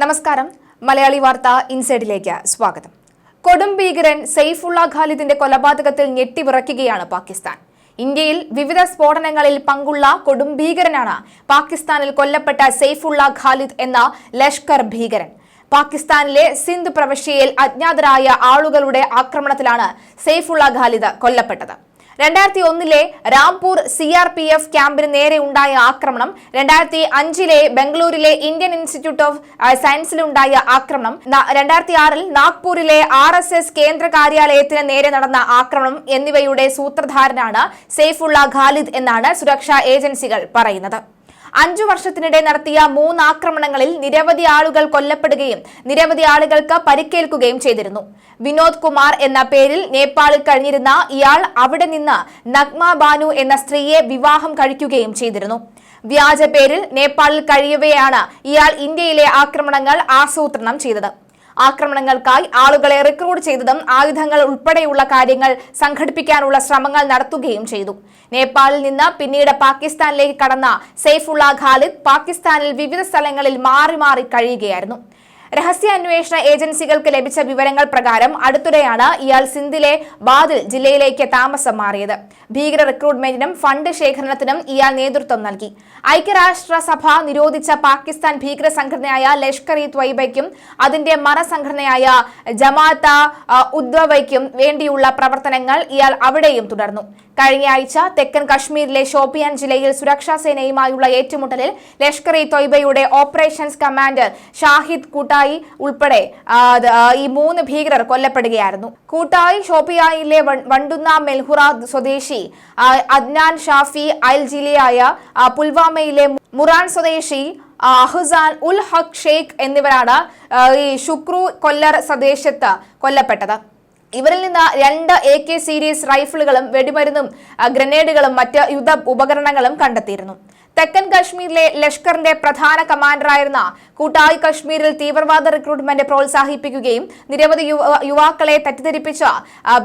നമസ്കാരം. മലയാളി വാർത്ത ഇൻസൈഡിലേക്ക് സ്വാഗതം. കൊടും ഭീകരൻ സെയ്ഫുള്ള ഖാലിദിന്റെ കൊലപാതകത്തിൽ ഞെട്ടിവിറയ്ക്കുകയാണ് പാകിസ്ഥാൻ. ഇന്ത്യയിൽ വിവിധ സ്ഫോടനങ്ങളിൽ പങ്കുള്ള കൊടും ഭീകരനാണ് പാകിസ്ഥാനിൽ കൊല്ലപ്പെട്ട സെയ്ഫുള്ള ഖാലിദ് എന്ന ലഷ്കർ ഭീകരൻ. പാകിസ്ഥാനിലെ സിന്ധ് പ്രവിശ്യയിൽ അജ്ഞാതരായ ആളുകളുടെ ആക്രമണത്തിലാണ് സെയ്ഫുള്ള ഖാലിദ് കൊല്ലപ്പെട്ടത്. രണ്ടായിരത്തി ഒന്നിലെ Rampur C R P F ക്യാമ്പിന് നേരെ ഉണ്ടായ ആക്രമണം രണ്ടായിരത്തി അഞ്ചിലെ ബംഗളൂരിലെ ഇന്ത്യൻ ഇൻസ്റ്റിറ്റ്യൂട്ട് ഓഫ് സയൻസിലുണ്ടായ ആക്രമണം രണ്ടായിരത്തി ആറിൽ നാഗ്പൂരിലെ ആർ എസ് എസ് കേന്ദ്ര കാര്യാലയത്തിന് നേരെ നടന്ന ആക്രമണം എന്നിവയുടെ സൂത്രധാരനാണ് സെയ്ഫുള്ള ഖാലിദ് എന്നാണ് സുരക്ഷാ ഏജൻസികൾ പറയുന്നത്. അഞ്ചു വർഷത്തിനിടെ നടത്തിയ മൂന്ന് ആക്രമണങ്ങളിൽ നിരവധി ആളുകൾ കൊല്ലപ്പെടുകയും നിരവധി ആളുകൾക്ക് പരിക്കേൽക്കുകയും ചെയ്തിരുന്നു. വിനോദ് കുമാർ എന്ന പേരിൽ നേപ്പാളിൽ കഴിഞ്ഞിരുന്ന ഇയാൾ അവിടെ നിന്ന് നഗ്മ ബാനു എന്ന സ്ത്രീയെ വിവാഹം കഴിക്കുകയും ചെയ്തിരുന്നു. വ്യാജ പേരിൽ നേപ്പാളിൽ കഴിയവെയാണ് ഇയാൾ ഇന്ത്യയിലെ ആക്രമണങ്ങൾ ആസൂത്രണം ചെയ്തത്. ആക്രമണങ്ങൾക്കായി ആളുകളെ റിക്രൂട്ട് ചെയ്തതും ആയുധങ്ങൾ ഉൾപ്പെടെയുള്ള കാര്യങ്ങൾ സംഘടിപ്പിക്കാനുള്ള ശ്രമങ്ങൾ നടത്തുകയും ചെയ്തു. നേപ്പാളിൽ നിന്ന് പിന്നീട് പാകിസ്ഥാനിലേക്ക് കടന്ന സെയ്ഫുള്ള ഖാലിദ് പാകിസ്ഥാനിൽ വിവിധ സ്ഥലങ്ങളിൽ മാറി മാറി കഴിയുകയായിരുന്നു. രഹസ്യാന്വേഷണ ഏജൻസികൾക്ക് ലഭിച്ച വിവരങ്ങൾ പ്രകാരം അടുത്തിടെയാണ് ഇയാൾ സിന്ധിലെ ബാദിൽ ജില്ലയിലേക്ക് താമസം മാറിയത്. ഭീകര റിക്രൂട്ട്മെന്റിനും ഫണ്ട് ശേഖരണത്തിനും ഇയാൾ നേതൃത്വം നൽകി. ഐക്യരാഷ്ട്രസഭ നിരോധിച്ച പാകിസ്ഥാൻ ഭീകര സംഘടനയായ ലഷ്കർ ഇ ത്വയ്ബയ്ക്കും അതിന്റെ മറസംഘടനയായ ജമാഅത്ത ഉദ്വയ്ക്കും വേണ്ടിയുള്ള പ്രവർത്തനങ്ങൾ ഇയാൾ അവിടെയും തുടർന്നു. കഴിഞ്ഞ ആഴ്ച തെക്കൻ കശ്മീരിലെ ഷോപ്പിയാൻ ജില്ലയിൽ സുരക്ഷാ സേനയുമായുള്ള ഏറ്റുമുട്ടലിൽ ലഷ്കർ ഇ തൊയ്ബയുടെ ഓപ്പറേഷൻസ് കമാൻഡർ ഷാഹിദ് കൂട്ടായി ഉൾപ്പെടെ ഈ മൂന്ന് ഭീകരർ കൊല്ലപ്പെടുകയായിരുന്നു. കൂട്ടായി ഷോപ്പിയാനിലെ വണ്ടുന്ന മെൽഹുറ സ്വദേശി അദ്നാൻ ഷാഫി അയൽ ജില്ലയായ പുൽവാമയിലെ മുറാൻ സ്വദേശി അഹുസാൻ ഉൽ ഹഖ് ഷെയ്ഖ് എന്നിവരാണ് ഈ ഷുക്രു കൊല്ലർ സ്വദേശത്ത് കൊല്ലപ്പെട്ടത്. ഇവരിൽ നിന്ന് രണ്ട് എ കെ സീരീസ് റൈഫിളുകളും വെടിമരുന്നും ഗ്രനേഡുകളും മറ്റ് യുദ്ധ ഉപകരണങ്ങളും കണ്ടെത്തിയിരുന്നു. തെക്കൻ കശ്മീരിലെ ലഷ്കറിന്റെ പ്രധാന കമാൻഡറായിരുന്ന കൂട്ടായി കശ്മീരിൽ തീവ്രവാദ റിക്രൂട്ട്മെന്റ് പ്രോത്സാഹിപ്പിക്കുകയും നിരവധി യുവ- യുവാക്കളെ തെറ്റിദ്ധരിപ്പിച്ച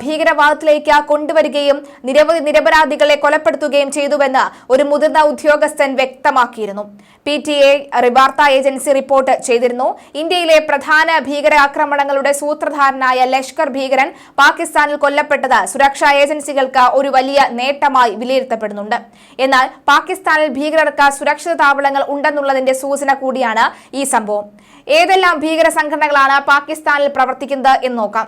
ഭീകരവാദത്തിലേക്ക് കൊണ്ടുവരികയും നിരവധി നിരപരാധികളെ കൊലപ്പെടുത്തുകയും ചെയ്തുവെന്ന് ഒരു മുതിർന്ന ഉദ്യോഗസ്ഥൻ വ്യക്തമാക്കിയിരുന്നു. പി ടി എ വാർത്താ ഏജൻസി റിപ്പോർട്ട് ചെയ്തിരുന്നു. ഇന്ത്യയിലെ പ്രധാന ഭീകരാക്രമണങ്ങളുടെ സൂത്രധാരനായ ലഷ്കർ ഭീകരൻ പാകിസ്ഥാനിൽ കൊല്ലപ്പെട്ടത് സുരക്ഷാ ഏജൻസികൾക്ക് ഒരു വലിയ നേട്ടമായി വിലയിരുത്തപ്പെടുന്നുണ്ട്. എന്നാൽ പാകിസ്ഥാനിൽ ഭീകരർക്ക് സുരക്ഷിത താവളങ്ങൾ ഉണ്ടെന്നുള്ളതിന്റെ സൂചന കൂടിയാണ് ഈ സംഭവം. ഏതെല്ലാം ഭീകര സംഘടനകളാണ് പാകിസ്ഥാനിൽ പ്രവർത്തിക്കുന്നത് എന്ന് നോക്കാം.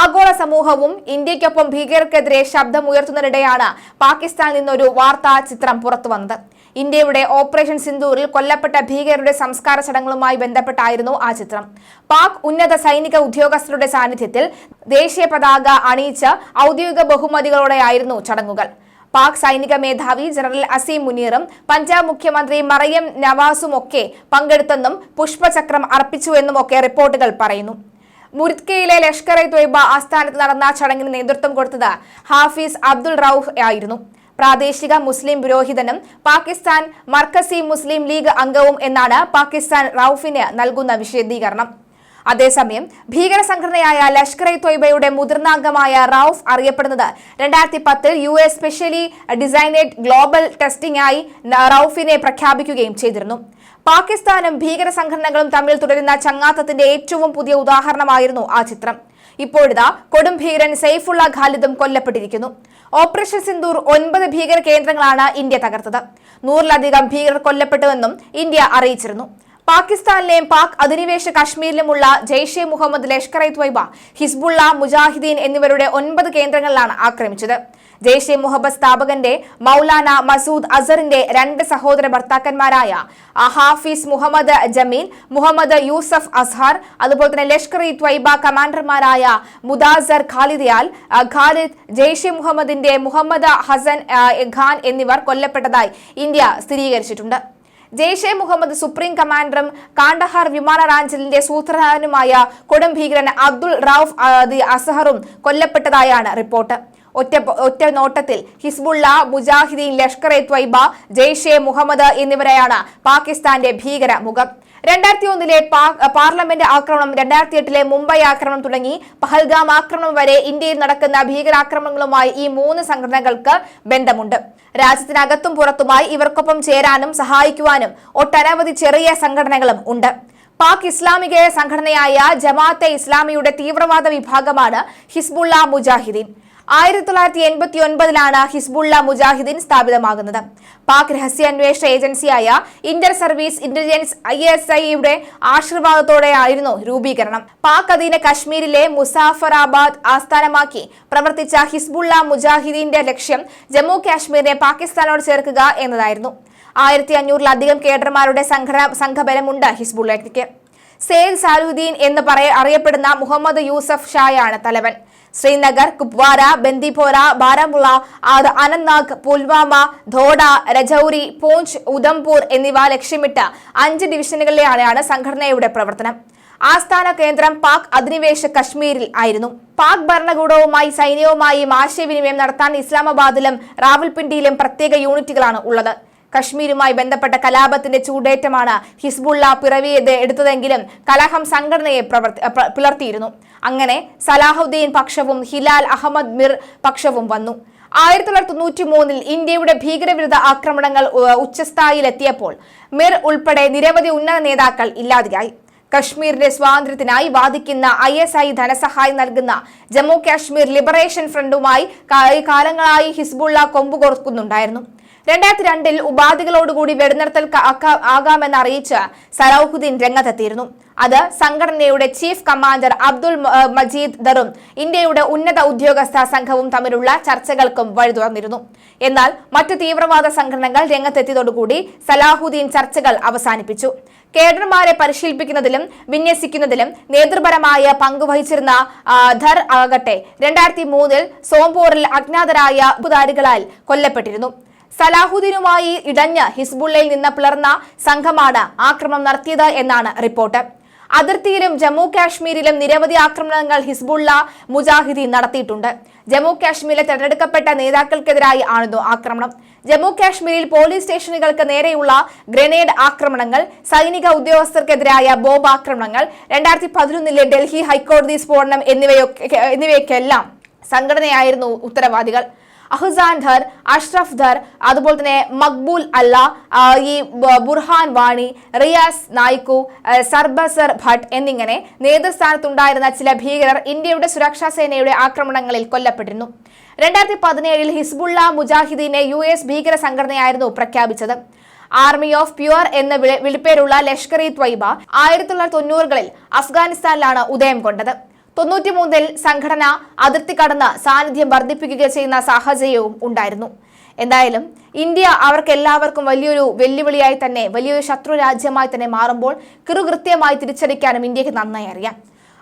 ആഗോള സമൂഹവും ഇന്ത്യക്കൊപ്പം ഭീകരർക്കെതിരെ ശബ്ദമുയർത്തുന്നതിനിടെയാണ് പാകിസ്ഥാനിൽ നിന്നൊരു വാർത്താ ചിത്രം പുറത്തു വന്നത് ഇന്ത്യയുടെ ഓപ്പറേഷൻ സിന്ദൂറിൽ കൊല്ലപ്പെട്ട ഭീകരരുടെ സംസ്കാര ചടങ്ങുകളുമായി ബന്ധപ്പെട്ടായിരുന്നു ആ ചിത്രം. പാക് ഉന്നത സൈനിക ഉദ്യോഗസ്ഥരുടെ സാന്നിധ്യത്തിൽ ദേശീയ പതാക അണിയിച്ച് ഔദ്യോഗിക ബഹുമതികളോടെയായിരുന്നു ചടങ്ങുകൾ. പാക് സൈനിക മേധാവി ജനറൽ അസീം മുനീറും പഞ്ചാബ് മുഖ്യമന്ത്രി മറിയം നവാസുമൊക്കെ പങ്കെടുത്തെന്നും പുഷ്പചക്രം അർപ്പിച്ചുവെന്നുമൊക്കെ റിപ്പോർട്ടുകൾ പറയുന്നു. മുരിത്കയിലെ ലഷ്കർ ഇ ത്വയ്ബ ആസ്ഥാനത്ത് നടന്ന ചടങ്ങിന് നേതൃത്വം കൊടുത്തത് ഹാഫീസ് അബ്ദുൾ റൌഫ് ആയിരുന്നു. പ്രാദേശിക മുസ്ലിം പുരോഹിതനും പാകിസ്ഥാൻ മർക്കസി മുസ്ലിം ലീഗ് അംഗവും എന്നാണ് പാകിസ്ഥാൻ റൌഫിന് നൽകുന്ന വിശദീകരണം. അതേസമയം ഭീകര സംഘടനയായ ലഷ്കർ ഇ തൊയ്ബയുടെ മുതിർന്ന അംഗമായ റൌഫ് അറിയപ്പെടുന്നത് രണ്ടായിരത്തി പത്തിൽ U S specially designated global testing ആയി റൌഫിനെ പ്രഖ്യാപിക്കുകയും ചെയ്തിരുന്നു. പാകിസ്ഥാനും ഭീകര സംഘടനകളും തമ്മിൽ തുടരുന്ന ചങ്ങാത്തത്തിന്റെ ഏറ്റവും പുതിയ ഉദാഹരണമായിരുന്നു ആ ചിത്രം. ഇപ്പോഴിതാ കൊടും ഭീകരൻ സെയ്ഫുള്ള ഖാലിദും കൊല്ലപ്പെട്ടിരിക്കുന്നു. ഓപ്പറേഷൻ സിന്ദൂർ ഒൻപത് ഭീകര കേന്ദ്രങ്ങളാണ് ഇന്ത്യ തകർത്തത്. നൂറിലധികം ഭീകരർ കൊല്ലപ്പെട്ടുവെന്നും ഇന്ത്യ അറിയിച്ചിരുന്നു. പാകിസ്ഥാനിലെയും പാക് അധിനിവേശ കശ്മീരിലുമുള്ള ജെയ്ഷെ മുഹമ്മദ് ലഷ്കർ ഇ ത്വയ്ബ ഹിസ്ബുള്ള മുജാഹിദീൻ എന്നിവരുടെ ഒൻപത് കേന്ദ്രങ്ങളിലാണ് ആക്രമിച്ചത്. ജെയ്ഷെ മുഹമ്മദ് സ്ഥാപകന്റെ മൗലാന മസൂദ് അസറിന്റെ രണ്ട് സഹോദര ഭർത്താക്കന്മാരായ അഹാഫീസ് മുഹമ്മദ് ജമീൽ മുഹമ്മദ് യൂസഫ് അസ്ഹർ അതുപോലെ തന്നെ ലഷ്കർ ഇ ത്വയ്ബ കമാൻഡർമാരായ മുദാസർ ഖാലിദിയാൽ ഖാലിദ് ജെയ്ഷെ മുഹമ്മദിന്റെ മുഹമ്മദ് ഹസൻ ഖാൻ എന്നിവർ കൊല്ലപ്പെട്ടതായി ഇന്ത്യ സ്ഥിരീകരിച്ചിട്ടുണ്ട്. ജെയ്ഷെ മുഹമ്മദ് സുപ്രീം കമാൻഡറും കാണ്ടഹാർ വിമാന റാഞ്ചലിന്റെ സൂത്രധാരനുമായ കൊടും ഭീകരൻ അബ്ദുൾ റൌഫ് അദി അസഹറും കൊല്ലപ്പെട്ടതായാണ് റിപ്പോർട്ട്. ഒറ്റ ഒറ്റ നോട്ടത്തിൽ ഹിസ്ബുള്ള മുജാഹിദീൻ ലഷ്കർ എ ത്വയ്ബ ജെയ്ഷെ മുഹമ്മദ് എന്നിവരെയാണ് പാകിസ്ഥാന്റെ ഭീകര മുഖം. രണ്ടായിരത്തി ഒന്നിലെ പാർലമെന്റ് ആക്രമണം രണ്ടായിരത്തി എട്ടിലെ മുംബൈ ആക്രമണം തുടങ്ങി പഹൽഗാം ആക്രമണം വരെ ഇന്ത്യയിൽ നടക്കുന്ന ഭീകരാക്രമണങ്ങളുമായി ഈ മൂന്ന് സംഘടനകൾക്ക് ബന്ധമുണ്ട്. രാജ്യത്തിനകത്തും പുറത്തുമായി ഇവർക്കൊപ്പം ചേരാനും സഹായിക്കുവാനും ഒട്ടനവധി ചെറിയ സംഘടനകളും ഉണ്ട്. പാക് ഇസ്ലാമിക സംഘടനയായ ജമാഅത്തെ ഇസ്ലാമിയുടെ തീവ്രവാദ വിഭാഗമാണ് ഹിസ്ബുള്ള മുജാഹിദീൻ. ആയിരത്തി തൊള്ളായിരത്തി എൺപത്തി ഒൻപതിലാണ് ഹിസ്ബുള്ള മുജാഹിദീൻ സ്ഥാപിതമാകുന്നത്. പാക് രഹസ്യാന്വേഷണ ഏജൻസിയായ Inter Service Intelligence I S ഐയുടെ ആശീർവാദത്തോടെയായിരുന്നു രൂപീകരണം. പാക് അധീന കശ്മീരിലെ മുസാഫറാബാദ് ആസ്ഥാനമാക്കി പ്രവർത്തിച്ച ഹിസ്ബുള്ള മുജാഹിദീന്റെ ലക്ഷ്യം ജമ്മു കാശ്മീരിനെ പാകിസ്ഥാനോട് ചേർക്കുക എന്നതായിരുന്നു. ആയിരത്തി അഞ്ഞൂറിലധികം കേഡർമാരുടെ സംഘടന സംഘബലമുണ്ട് ഹിസ്ബുള്ളയ്ക്ക്. സെയ്ദ് സാലുദ്ദീൻ എന്ന് പറയ അറിയപ്പെടുന്ന മുഹമ്മദ് യൂസഫ് ഷായാണ് തലവൻ. ശ്രീനഗർ കുപ്വാര ബന്ദിപോര ബാരാമുള്ള ആദ് അനന്ത്നാഗ് പുൽവാമ ധോഡ രജൌരി പൂഞ്ച് ഉധംപൂർ എന്നിവ ലക്ഷ്യമിട്ട് അഞ്ച് ഡിവിഷനുകളിലെയാണ് സംഘടനയുടെ പ്രവർത്തനം. ആസ്ഥാന കേന്ദ്രം പാക് അധിനിവേശ കശ്മീരിൽ ആയിരുന്നു. പാക് ഭരണകൂടവുമായി സൈന്യവുമായും ആശയവിനിമയം നടത്താൻ ഇസ്ലാമാബാദിലും റാവൽപിണ്ടിയിലും പ്രത്യേക യൂണിറ്റുകളാണ് ഉള്ളത്. കശ്മീരുമായി ബന്ധപ്പെട്ട കലാപത്തിന്റെ ചൂടേറ്റമാണ് ഹിസ്ബുള്ള പിറവിയത് എടുത്തതെങ്കിലും കലഹം സംഘടനയെ പിളർത്തിയിരുന്നു. അങ്ങനെ സലാഹുദ്ദീൻ പക്ഷവും ഹിലാൽ അഹമ്മദ് മിർ പക്ഷവും വന്നു. ആയിരത്തി തൊള്ളായിരത്തി തൊണ്ണൂറ്റി മൂന്നിൽ ഇന്ത്യയുടെ ഭീകരവിരുദ്ധ ആക്രമണങ്ങൾ ഉച്ചസ്ഥായിലെത്തിയപ്പോൾ മിർ ഉൾപ്പെടെ നിരവധി ഉന്നത നേതാക്കൾ ഇല്ലാതെയായി. കശ്മീരിന്റെ സ്വാതന്ത്ര്യത്തിനായി വാദിക്കുന്ന ഐ എസ് ഐ ധനസഹായം നൽകുന്ന ജമ്മു കാശ്മീർ ലിബറേഷൻ ഫ്രണ്ടുമായി കാലങ്ങളായി ഹിസ്ബുള്ള കൊമ്പുകൊടുക്കുന്നുണ്ടായിരുന്നു രണ്ടായിരത്തി രണ്ടിൽ ഉപാധികളോടുകൂടി വെടിനിർത്തൽ ആകാമെന്ന് അറിയിച്ച് സലൌഹുദ്ദീൻ രംഗത്തെത്തിയിരുന്നു. അത് സംഘടനയുടെ ചീഫ് കമാൻഡർ അബ്ദുൾ മജീദ് ദറും ഇന്ത്യയുടെ ഉന്നത ഉദ്യോഗസ്ഥ സംഘവും തമ്മിലുള്ള ചർച്ചകൾക്കും വഴി തുറന്നിരുന്നു എന്നാൽ മറ്റ് തീവ്രവാദ സംഘടനകൾ രംഗത്തെത്തിയതോടുകൂടി സലാഹുദ്ദീൻ ചർച്ചകൾ അവസാനിപ്പിച്ചു. കേഡർമാരെ പരിശീലിപ്പിക്കുന്നതിലും വിന്യസിക്കുന്നതിലും നേതൃപരമായ പങ്കുവഹിച്ചിരുന്ന ധർ ആകട്ടെ രണ്ടായിരത്തി മൂന്നിൽ സോംപൂറിൽ അജ്ഞാതരായ ഉപ്പുധാരികളാൽ കൊല്ലപ്പെട്ടിരുന്നു. സലാഹുദ്ദീനുമായി ഇടഞ്ഞ് ഹിസ്ബുള്ളയിൽ നിന്ന് പിളർന്ന സംഘമാണ് ആക്രമണം നടത്തിയത് എന്നാണ് റിപ്പോർട്ട്. അതിർത്തിയിലും ജമ്മു കാശ്മീരിലും നിരവധി ആക്രമണങ്ങൾ ഹിസ്ബുള്ള മുജാഹിദീൻ നടത്തിയിട്ടുണ്ട്. ജമ്മു കാശ്മീരിലെ തെരഞ്ഞെടുക്കപ്പെട്ട നേതാക്കൾക്കെതിരായി ആയിരുന്നു ആക്രമണം. ജമ്മു കാശ്മീരിൽ പോലീസ് സ്റ്റേഷനുകൾക്ക് നേരെയുള്ള ഗ്രനേഡ് ആക്രമണങ്ങൾ സൈനിക ഉദ്യോഗസ്ഥർക്കെതിരായ ബോംബ് ആക്രമണങ്ങൾ രണ്ടായിരത്തി പതിനൊന്നിലെ ഡൽഹി ഹൈക്കോടതി സ്ഫോടനം എന്നിവയൊക്കെ എന്നിവയ്ക്കെല്ലാം സംഘടനയായിരുന്നു ഉത്തരവാദികൾ. അഹ്സാൻ ധർ അഷ്റഫ് ധർ അതുപോലെ തന്നെ മക്ബൂൽ അല്ല ഈ ബുർഹാൻ വാണി റിയാസ് നായിക്കു സർബസർ ഭട്ട് എന്നിങ്ങനെ നേതൃസ്ഥാനത്തുണ്ടായിരുന്ന ചില ഭീകരർ ഇന്ത്യയുടെ സുരക്ഷാ സേനയുടെ ആക്രമണങ്ങളിൽ കൊല്ലപ്പെട്ടിരുന്നു. രണ്ടായിരത്തി പതിനേഴിൽ ഹിസ്ബുള്ള മുജാഹിദീനെ യു എസ് ഭീകര സംഘടനയായിരുന്നു പ്രഖ്യാപിച്ചത്. ആർമി ഓഫ് പ്യുവർ എന്ന വിളി- വിളിപ്പേരുള്ള ലഷ്കർ ഇ ത്വയ്ബ ആയിരത്തി തൊള്ളായിരത്തി തൊണ്ണൂറുകളിൽ അഫ്ഗാനിസ്ഥാനിലാണ് ഉദയം കൊണ്ടത്. തൊണ്ണൂറ്റിമൂന്നിൽ സംഘടന അതിർത്തി കടന്ന് സാന്നിധ്യം വർദ്ധിപ്പിക്കുക ചെയ്യുന്ന സാഹചര്യവും ഉണ്ടായിരുന്നു. എന്തായാലും ഇന്ത്യ അവർക്കെല്ലാവർക്കും വലിയൊരു വെല്ലുവിളിയായി തന്നെ വലിയൊരു ശത്രു രാജ്യമായി തന്നെ മാറുമ്പോൾ കിറുകൃത്യമായി തിരിച്ചടിക്കാനും ഇന്ത്യയ്ക്ക് നന്നായി അറിയാം.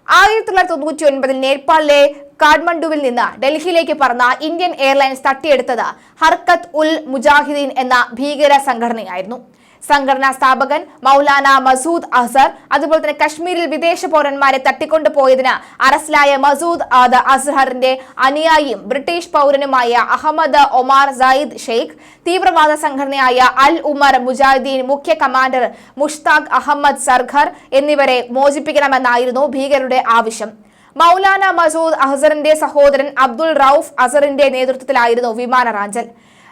ആയിരത്തി തൊള്ളായിരത്തി തൊണ്ണൂറ്റി ഒൻപതിൽ നേപ്പാളിലെ കാഠ്മണ്ഡുവിൽ നിന്ന് ഡൽഹിയിലേക്ക് പറന്ന ഇന്ത്യൻ എയർലൈൻസ് തട്ടിയെടുത്തത് ഹർക്കത്ത് ഉൽ മുജാഹിദീൻ എന്ന ഭീകര സംഘടനയായിരുന്നു. സംഘടനാ സ്ഥാപകൻ മൗലാന മസൂദ് അസർ അതുപോലെ തന്നെ കശ്മീരിൽ വിദേശ പൗരന്മാരെ തട്ടിക്കൊണ്ടുപോയതിന് അറസ്റ്റിലായ മസൂദ് ആദ് അസ്ഹറിന്റെ അനുയായിയും ബ്രിട്ടീഷ് പൗരനുമായ അഹമ്മദ് ഒമാർ സയ്യിദ് ഷെയ്ഖ് തീവ്രവാദ സംഘടനയായ അൽ ഉമർ മുജാഹിദ്ദീൻ മുഖ്യ കമാൻഡർ മുഷ്താഖ് അഹമ്മദ് സർഖർ എന്നിവരെ മോചിപ്പിക്കണമെന്നായിരുന്നു ഭീകരരുടെ ആവശ്യം. മൗലാന മസൂദ് അഹസറിന്റെ സഹോദരൻ അബ്ദുൾ റൌഫ് അസറിന്റെ നേതൃത്വത്തിലായിരുന്നു വിമാന റാഞ്ചൽ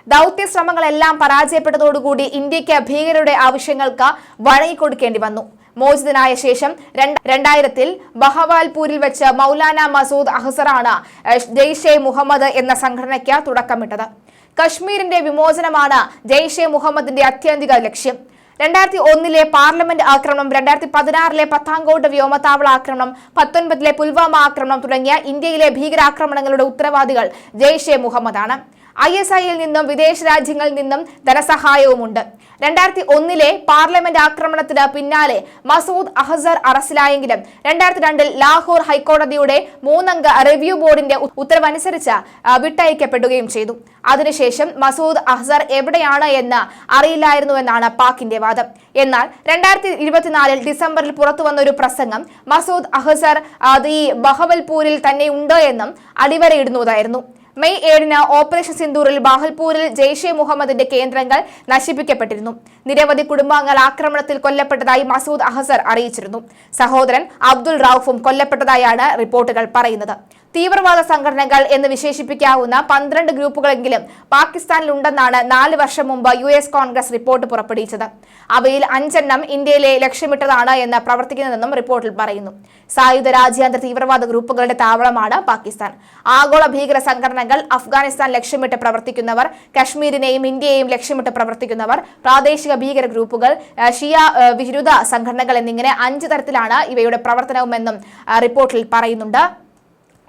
ദൗത്യ ശ്രമങ്ങളെല്ലാം പരാജയപ്പെട്ടതോടുകൂടി ഇന്ത്യയ്ക്ക് ഭീകരരുടെ ആവശ്യങ്ങൾക്ക് വഴങ്ങിക്കൊടുക്കേണ്ടി വന്നു. മോചിതനായ ശേഷം രണ്ട്- രണ്ടായിരത്തിൽ ബഹവാൽപൂരിൽ വെച്ച് മൗലാന മസൂദ് അഹസറാണ് ജെയ്ഷെ മുഹമ്മദ് എന്ന സംഘടനയ്ക്ക് തുടക്കമിട്ടത്. കശ്മീരിന്റെ വിമോചനമാണ് ജെയ്ഷെ മുഹമ്മദിന്റെ അത്യന്തിക ലക്ഷ്യം. രണ്ടായിരത്തി ഒന്നിലെ പാർലമെന്റ് ആക്രമണം രണ്ടായിരത്തി പതിനാറിലെ പത്താങ്കോട്ട് വ്യോമത്താവള ആക്രമണം പത്തൊൻപതിലെ പുൽവാമ ആക്രമണം തുടങ്ങിയ ഇന്ത്യയിലെ ഭീകരാക്രമണങ്ങളുടെ ഉത്തരവാദികൾ ജെയ്ഷെ മുഹമ്മദാണ്. ഐ എസ് ഐയിൽ നിന്നും വിദേശ രാജ്യങ്ങളിൽ നിന്നും ധനസഹായവുമുണ്ട്. രണ്ടായിരത്തി ഒന്നിലെ പാർലമെന്റ് ആക്രമണത്തിന് പിന്നാലെ മസൂദ് അഹസർ അറസ്റ്റിലായെങ്കിലും രണ്ടായിരത്തി രണ്ടിൽ ലാഹോർ ഹൈക്കോടതിയുടെ മൂന്നംഗ റിവ്യൂ ബോർഡിന്റെ ഉത്തരവനുസരിച്ച് വിട്ടയക്കപ്പെടുകയും ചെയ്തു. അതിനുശേഷം മസൂദ് അഹസർ എവിടെയാണ് എന്ന് അറിയില്ലായിരുന്നുവെന്നാണ് പാക്കിന്റെ വാദം. എന്നാൽ രണ്ടായിരത്തി ഇരുപത്തിനാലിൽ ഡിസംബറിൽ പുറത്തു വന്ന ഒരു പ്രസംഗം മസൂദ് അഹസർ അത് ഈ ബഹവൽപൂരിൽ തന്നെ ഉണ്ട് എന്നും അടിവരയിടുന്നതായിരുന്നു. മെയ് ഏഴിന് ഓപ്പറേഷൻ സിന്ദൂറിൽ ബാഹൽപൂരിൽ ജെയ്ഷെ മുഹമ്മദിന്റെ കേന്ദ്രങ്ങൾ നശിപ്പിക്കപ്പെട്ടിരുന്നു. നിരവധി കുടുംബാംഗങ്ങൾ ആക്രമണത്തിൽ കൊല്ലപ്പെട്ടതായി മസൂദ് അഹസർ അറിയിച്ചിരുന്നു. സഹോദരൻ അബ്ദുൾ റൌഫും കൊല്ലപ്പെട്ടതായാണ് റിപ്പോർട്ടുകൾ പറയുന്നത്. തീവ്രവാദ സംഘടനകൾ എന്ന് വിശേഷിപ്പിക്കാവുന്ന പന്ത്രണ്ട് ഗ്രൂപ്പുകളെങ്കിലും പാകിസ്ഥാനിലുണ്ടെന്നാണ് നാല് വർഷം മുമ്പ് യു എസ് കോൺഗ്രസ് റിപ്പോർട്ട് പുറപ്പെടുവിച്ചത്. അവയിൽ അഞ്ചെണ്ണം ഇന്ത്യയിലെ ലക്ഷ്യമിട്ടതാണ് എന്ന് പ്രവർത്തിക്കുന്നതെന്നും റിപ്പോർട്ടിൽ പറയുന്നു. സായുധ രാജ്യാന്തര തീവ്രവാദ ഗ്രൂപ്പുകളുടെ താവളമാണ് പാകിസ്ഥാൻ. ആഗോള ഭീകര സംഘടനകൾ അഫ്ഗാനിസ്ഥാൻ ലക്ഷ്യമിട്ട് പ്രവർത്തിക്കുന്നവർ കശ്മീരിനെയും ഇന്ത്യയെയും ലക്ഷ്യമിട്ട് പ്രവർത്തിക്കുന്നവർ പ്രാദേശിക ഭീകര ഗ്രൂപ്പുകൾ ഷിയ വിരുദ്ധ സംഘടനകൾ എന്നിങ്ങനെ അഞ്ച് തരത്തിലാണ് ഇവയുടെ പ്രവർത്തനവുമെന്നും റിപ്പോർട്ടിൽ പറയുന്നുണ്ട്.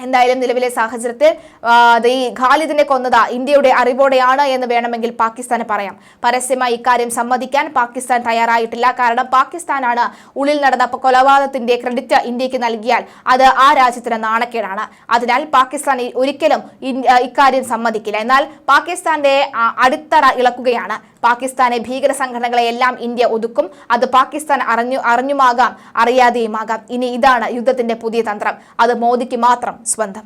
എന്തായാലും നിലവിലെ സാഹചര്യത്തിൽ ഈ ഖാലിദിനെ കൊന്നത് ഇന്ത്യയുടെ അറിവോടെയാണ് എന്ന് വേണമെങ്കിൽ പാകിസ്ഥാന് പറയാം. പരസ്യമായി ഇക്കാര്യം സമ്മതിക്കാൻ പാകിസ്ഥാൻ തയ്യാറായിട്ടില്ല. കാരണം പാകിസ്ഥാനാണ് ഉള്ളിൽ നടന്ന കൊലപാതകത്തിന്റെ ക്രെഡിറ്റ് ഇന്ത്യയ്ക്ക് നൽകിയാൽ അത് ആ രാജ്യത്തിന് നാണക്കേടാണ്. അതിനാൽ പാകിസ്ഥാൻ ഒരിക്കലും ഇക്കാര്യം സമ്മതിക്കില്ല. എന്നാൽ പാകിസ്ഥാന്റെ അടിത്തറ ഇളക്കുകയാണ്. പാകിസ്ഥാനെ ഭീകര സംഘടനകളെ എല്ലാം ഇന്ത്യ ഒതുക്കും. അത് പാകിസ്ഥാൻ അറിഞ്ഞു അറിഞ്ഞുമാകാം അറിയാതെയുമാകാം. ഇനി ഇതാണ് യുദ്ധത്തിന്റെ പുതിയ തന്ത്രം. അത് മോദിക്ക് മാത്രം స్వంతం